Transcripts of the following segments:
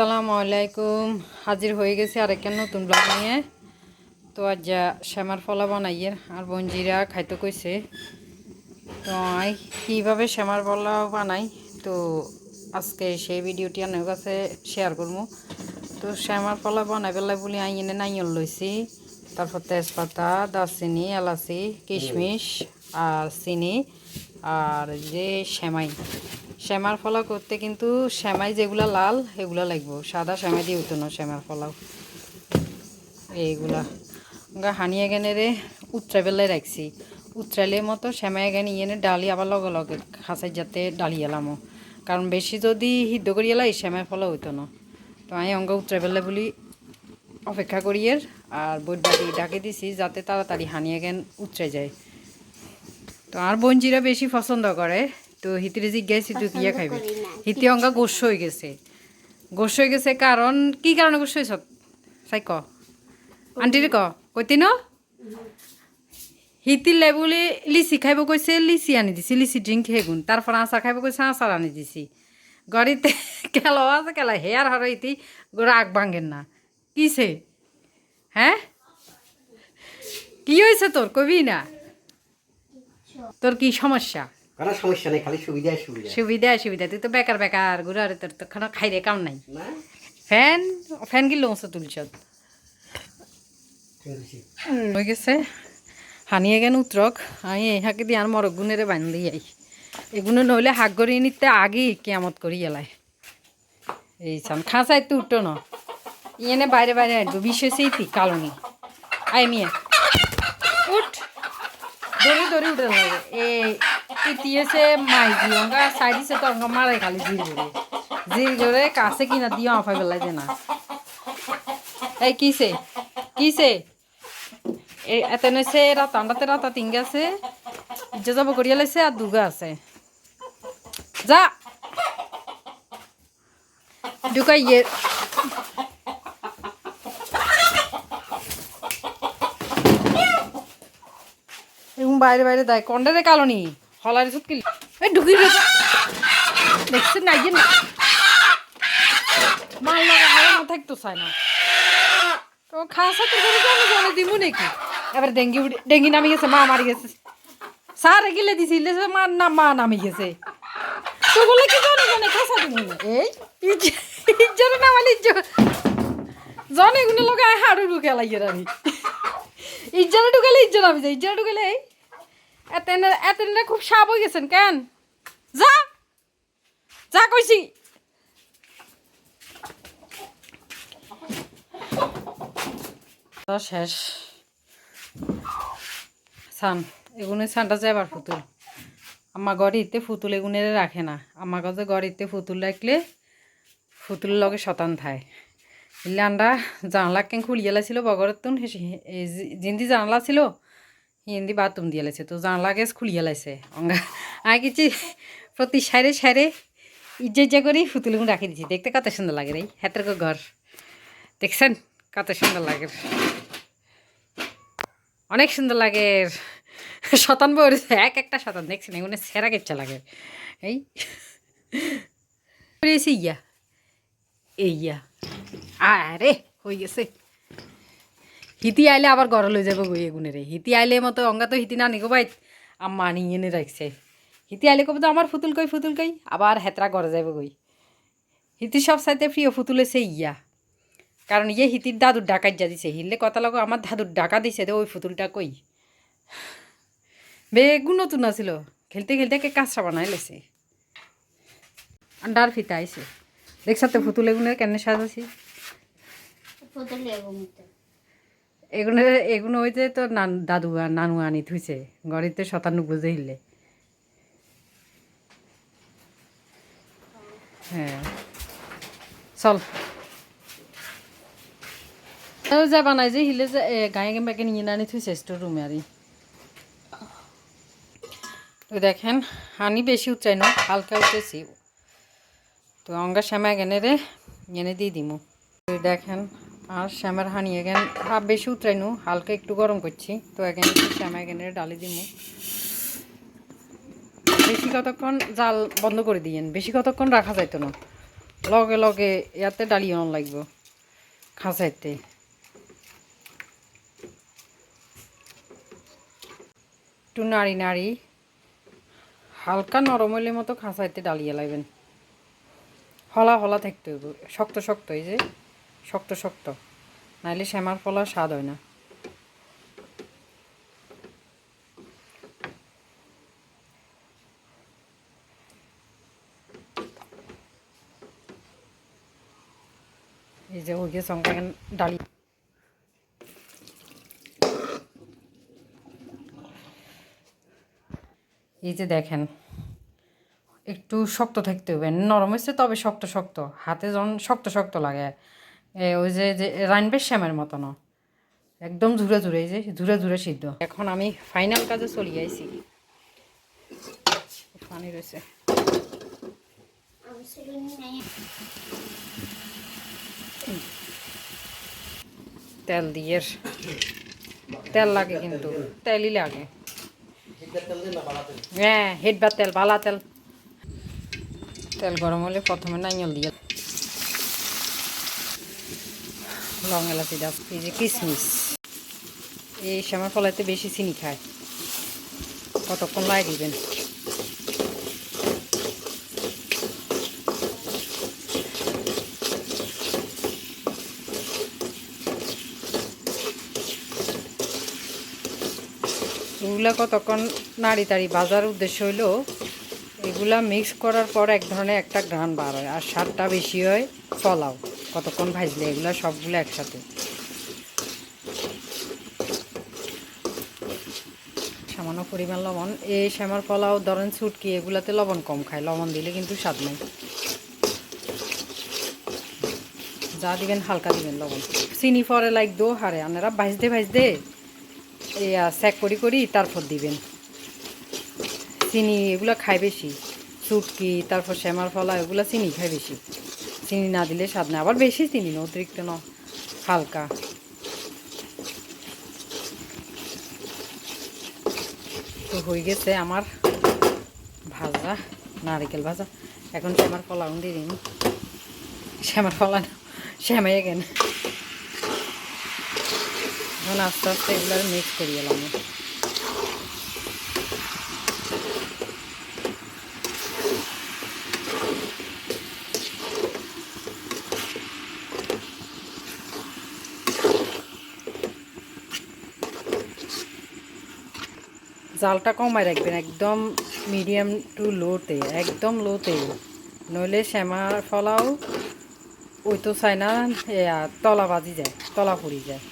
আসসালামু আলাইকুম। হাজির হয়ে গেছে আরেকটা নতুন ব্লগ নিয়ে। তো আজ যা শ্যামার ফলা বানাইয়ের আর বঞ্জিরা খাইতে কইছে। তো আই, কীভাবে শ্যামার ফলা বানাই? তো আজকে সেই ভিডিওটি আমার কাছে শেয়ার করব তো শ্যামার ফলা বানাই পেলাই বলে আই এনে নাইয়ল লইছি। তারপর তেজপাতা, দারচিনি, এলাচি, কিশমিশ আর চিনি আর যে সেমাই। শ্যামার ফলা করতে কিন্তু শ্যামাই যেগুলা লাল, এগুলা লাগবো। সাদা শ্যামাই দিয়ে উঠো না শ্যামার ফলাও। এইগুলা। গা হানিয়ে গেনে রে উত্তরা বেলায় রাখছি। উত্তরালের মতো শ্যামাই গেনে ইয়েনে ডালি আবার লগে লগে খাসাই যাতে ডালি এলামো। কারণ বেশি যদি সিদ্ধ করি এলাই শ্যামার ফলা হইতো না তো আমি অঙ্গ উত্তরা বেলা অপেক্ষা করিয়ে আর বই ডাকি ডাকে দিছি যাতে তাড়াতাড়ি হানিয়ে গেন উতরে যায়। তো আর বঞ্জিরা বেশি পছন্দ করে। তো হিতিরে জিজ্ঞাসি তুই কিয়া খাইবি। হিতি অঙ্গা গোস হয়ে গেছে। গোস হয়ে গেছে কারণ কি কারণে গোস হয়েছ? চাই ক। আন্টিরে ক। কইতি ন হিতির লেবুলে লিচি খাইব কইছে লিচি আনি দিছি লিচি ড্রিঙ্ক হেগুন তারপর আচার খাইব কইছে আচার আনি দিছি। গড়িতে খেলা আছে খেলা। হেয়ার হার ইতি রাগ ভাঙেন না। কিসে হ্যাঁ কি হয়েছে তোর? কবি না? তোর কি সমস্যা? কোনো সমস্যা নেই খালি সুবিধা সুবিধা। সুবিধা সুবিধা তুই তো বেকার বেকার ঘুরে তোর তো খানা খাই রে কাম নাই। ফ্যান ফ্যান কি লোঁস তুলছ? হয়ে গেছে। হানিয়ে গেন উত্তরক আমি ইহাকে দিয়ে আর মরক বান্ধি আই। এগুলো নইলে হাক গড়িয়ে নিতে আগেই কেমত করি এলাই। এই চান খাঁচাই তো উঠো না। ইয়েনে বাইরে বাইরে আসব বিশেষ এই কালনি। আই মিয়া উঠ। দড়ি দড়ি উঠে লাগে এই ইতিয়েছে মাই দিয়ঙ্গা সাইডিছে তো অঙ্গা খালি জির করে জির করে কাছে কিনা দিও আফাই বেলাই দে না। এই কিসে কিসে এতে নইছে রাত আন্ডাতে রাতা তিনগা আছে ইজ্জা যাব করিয়া লাইছে আর দুগা আছে। যা! ঢুকাই ইয়ে। এবং বাইরে বাইরে দেয় কন্ডারে কালনি হলার কি এই ঢুকি দেখছেন না না। মাল লাগা হারা না থাকতো, চাই না। তো তো করে জানি জানি দিব নাকি? এবার ডেঙ্গি ডেঙ্গি নামি গেছে, মা মারি গেছে। সার গিলে দিছি, ইলে মা না, মা নামি গেছে। তো বলে কি জানি জানে খাসা দিব না এই ইজ্জরে নামালি ইজ্জ জানে গুনে লগে হাড়ু ঢুকে লাগিয়ে রানি ইজ্জরে ঢুকালে ইজ্জর আমি যাই ইজ্জরে ঢুকালে এই। খুব সাপ হয়ে গেছেন কেন? যা! যা কইছি। শেষ। সান এগুলো সানটা যাবার ফুতুল। আমার গড়িতে ফুতুল এগুনের রাখে না। আমার কাছে গড়িতে ফুতুল রাখলে ফুতুলের লগে শতান থায়। ইলে আন্ডা জানলা কেন খুলিয়ে লাইছিল বগরের তুন জিন্দি জানলা ছিল হিন্দি বাথরুম দিয়ে লাইছে, তো জানলা গেছ খুলিয়ে লাইছে, অঙ্গা। আর কিছু প্রতি সাইরে সাইরে ইজ্জা ইজ্জা করে ফুতুলগুলো রাখি দিছি, দেখতে কত সুন্দর লাগে রে, হাতের ঘর। দেখছেন কত সুন্দর লাগে। অনেক সুন্দর লাগে। শতান বলেছে এক একটা শতান, দেখছেন? এগুলো সেরা কেচ্ছা লাগে। এই ইয়া এই ইয়া। আরে, হয়ে গেছে। হিতি আইলে আবার ঘর লই যাব গই এগুনে রে হিতি আইলে মতো অঙ্গা তো হিতি না নিগো ভাই। আম্মা নিয়ে এনে রাখছে হিতি আইলে কবে তো আমার ফুতুল কই ফুতুল কই? আবার হেতরা ঘরে যাব গই। হিতি সব সাইতে প্রিয়, ফুতুল সে ইয়া। কারণ ইয়ে হিতির দাদুর ডাকাত যা দিছে। হিললে কথা লাগো আমার দাদুর ডাকা দিছে তো ওই ফুতুলটা কই? বেগুন নতুন আছিল। খেলতে খেলতে কে কাঁচরা বানাই লেছে। আন্ডার ফিতা আইছে দেখছাতে ফুতুল এগুলো কেন সাজাছি? এগুলো এগুলো হইতে তো নান, দাদু আর নানু আনি থুইছে গড়িতে শতানু বুঝে হিললে। হ্যাঁ। চল। যা বানাই যে, হিলে যে গায়ে গেম ব্যাগে নিয়ে আনি থুইছে স্টোর রুমে আরই। তো দেখেন, হানি বেশি উচ্চাই না, হালকা উঠেছি তো অঙ্গা শ্যামা গেনে রে এনে দিয়ে দিমু। তো দেখেন আর শ্যামার হানি এখান হাফ বেশি উতরাইনু, হালকা একটু গরম করছি। তো এখানে শ্যামা এখানে ডালি দিমু। বেশি কতক্ষণ জাল বন্ধ করে দিয়েন? বেশি কতক্ষণ রাখা যাইতো না। লগে লগে ইয়াতে ডালি অন লাগব, খাঁচাইতে। একটু নাড়ি নাড়ি, হালকা নরম হইলে মতো খাঁচাইতে ডালিয়ে লাগবেন। হলা হলা থাকতে হইব, শক্ত শক্ত এই যে। শক্ত শক্ত। নাইলে শ্যামার ফলা স্বাদ হয় না। এই যে গেছে অঙ্কা ডালি। এই যে দেখেন, একটু শক্ত থাকতে হবে। নরম হয়েছে, তবে শক্ত শক্ত। হাতে যখন শক্ত শক্ত লাগে ওই যে রানবের শ্যামের মতন একদম ঝুরে ঝুরে যে ঝুরে ঝুরে সিদ্ধ। এখন আমি ফাইনাল কাজে চলে আইছি। পানি রয়েছে। তেল দিয়ে তেল লাগে কিন্তু, তেলই লাগে। হ্যাঁ হেডবার তেল, বালা তেল। তেল গরম হলে প্রথমে নাইল দিয়ে লং এলাচি দাস এই যে কিশমিশ এই শ্যামার ফলাইতে বেশি চিনি খায়। কতক্ষণ লাই দিবেন? এগুলা কতক্ষণ নাড়ি তাড়ি বাজার উদ্দেশ্য হইল, এগুলা মিক্স করার পর এক ধরনের একটা ঘ্রাণ বার হয়, আর স্বাদটা বেশি হয় ফলাও। কতক্ষণ ভাজলে এগুলা সবগুলো একসাথে। সামান্য পরিমাণ লবণ। এই শ্যামার ফলাও ধরেন ছুটকি এগুলাতে লবণ কম খায়। লবণ দিলে কিন্তু স্বাদ নেই। যা দিবেন, হালকা দিবেন লবণ। চিনি পরে লাইক দো হারে আপনারা ভাজতে ভাজতে ইয়া স্যাক করি করি তারপর দিবেন। চিনি এগুলো খায় বেশি। চুটকি তারপর শ্যামার ফলা এগুলো চিনি খায় বেশি। চিনি না দিলে স্বাদ না, আবার বেশি চিনি না, অতিরিক্ত না, হালকা। তো হয়ে গেছে আমার ভাজা, নারিকেল ভাজা। এখন শ্যামার ফলা দিয়ে দিন। শ্যামার ফলা শ্যামাই কেন এখন আস্তে আস্তে এগুলো মিক্স করিয়ে এলাম জালটা কমায় রাখবেন একদম মিডিয়াম টু লোতে একদম লোতে নইলে শ্যামার ফলাও ওই তো চাই না তলা বাজি যায় তলা পড়ি যায়।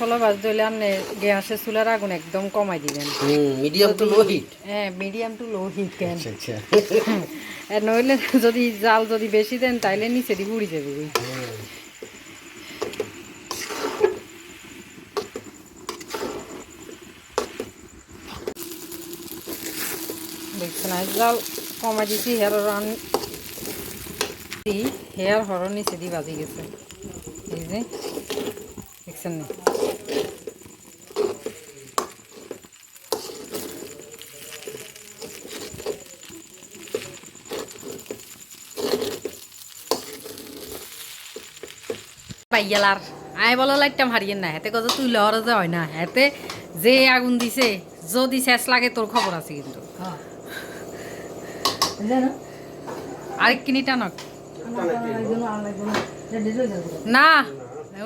ফলা বাজ দিলে আপনি গ্যাসের চুলার আগুন একদম কমাই দিবেন। মিডিয়াম টু লো হিট হ্যাঁ মিডিয়াম টু লো হিট কেন নইলে যদি জাল যদি বেশি দেন তাইলে নিচে দিয়ে পুড়ি যাবে। আজ জাল কমাই দিছি হেয়ার রান হেয়ার দিয়ে বাজি গেছে। দেখছেন না? পাইয়ালার আয় বলো লাইটটা হারিয়ে না, হেতে কত তুই লহর যে হয় না, হেতে যে আগুন দিছে, যদি শেষ লাগে তোর খবর আছে কিন্তু। আরেক কিনি টানক না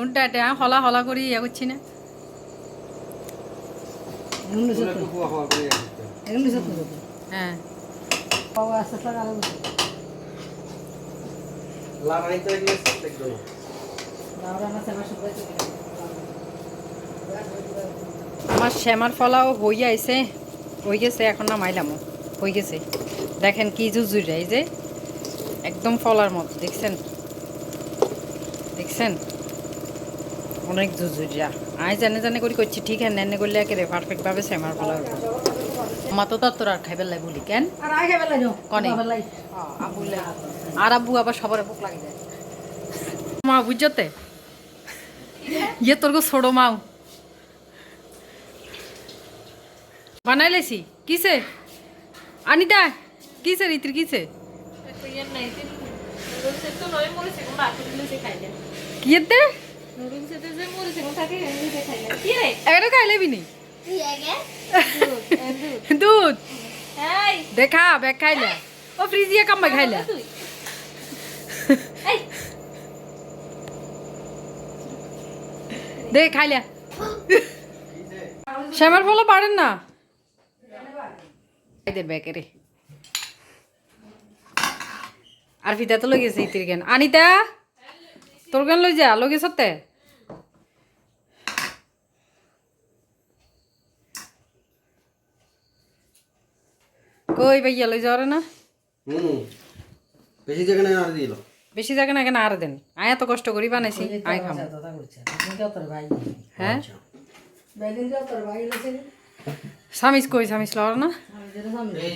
উল্টা এটা হলা হলা করি ইয়ে করছি না। হ্যাঁ। আমার শ্যামার ফলাও হই আইছে হয়ে গেছে এখন না মাইলামও হয়ে গেছে। দেখেন কি জুজুরি এই যে একদম ফলার মতো দেখছেন? দেখছেন? অনেক জুজুরিয়া আয় জানে জানে করি করছি ঠিক হ্যাঁ নেনে করলে একেবারে পারফেক্ট ভাবে শ্যামার ফলা হবে। মা তো তার তোর আর খাইবার লাই বলি কেন? কনে? আর আব্বু আবার সবার বুক লাগে যায়। মা বুঝতে ইয়ে তোর গো ছোড়ো মাও। বানাই লাইছি কিসে? আনিতা? কিসে রীতির কিসে দুধ। দেখা খাইলা। খাইলা। দে, খাইলা। শ্যামার ফলো পারেন না। ব্যাগে রে আর ফিতা তো লগেছে ইতির জ্ঞান। আনিতা তোর গান লই যা লগে সত্যি কই ভাইয়া লই যাওয়ারে না? হুম বেশি জায়গা না আর দিল। বেশি জায়গা না কেন আর দেন। আয় এত কষ্ট করি বানাইছি আয় খাম। হ্যাঁ? সামিজ কই সামিজ লওয়ার না? এই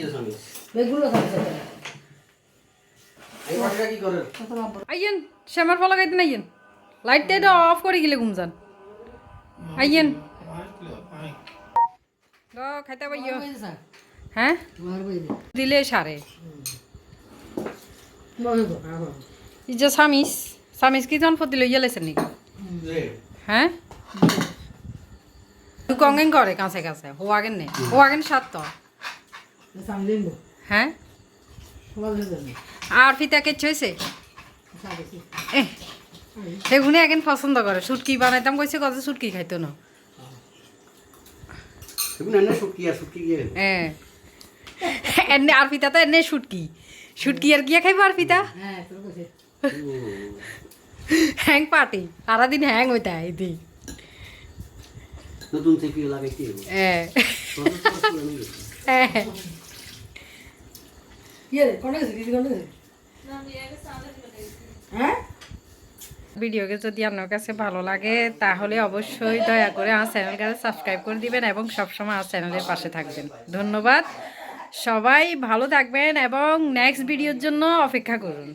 আইয়েন শ্যামার ফলা গাইতে নাইয়েন লাইটটা এটা অফ করে গেলে ঘুম যান। আইয়েন। ল খাইতে পাইও হ্যাঁ দিলে সারে। এই যে সামিস সামিস কি জন ফতি লইয়া লেছেন নাকি? হ্যাঁ? তুই কঙ্গেন করে কাছে কাছে হোয়াগেন নে। হোয়াগেন সাত তো হ্যাঁ? আর ফিতা কেচ হয়েছে? সেগুনে এখন পছন্দ করে। সুটকি বানাইতাম কইছে কত সুটকি খাইতো না। এনে আর ফিতা তো এনে সুটকি। সুটকি আর গিয়া খাইবো আর ফিতা? হ্যাং পার্টি সারাদিন হ্যাং হইতে নতুন থেকে লাগাইতে হ্যাঁ। হ্যাঁ? ভিডিওকে যদি আপনার কাছে ভালো লাগে, তাহলে অবশ্যই দয়া করে আমার চ্যানেলকে সাবস্ক্রাইব করে দিবেন এবং সবসময় আমার চ্যানেলের পাশে থাকবেন। ধন্যবাদ। সবাই ভালো থাকবেন এবং নেক্সট ভিডিওর জন্য অপেক্ষা করুন।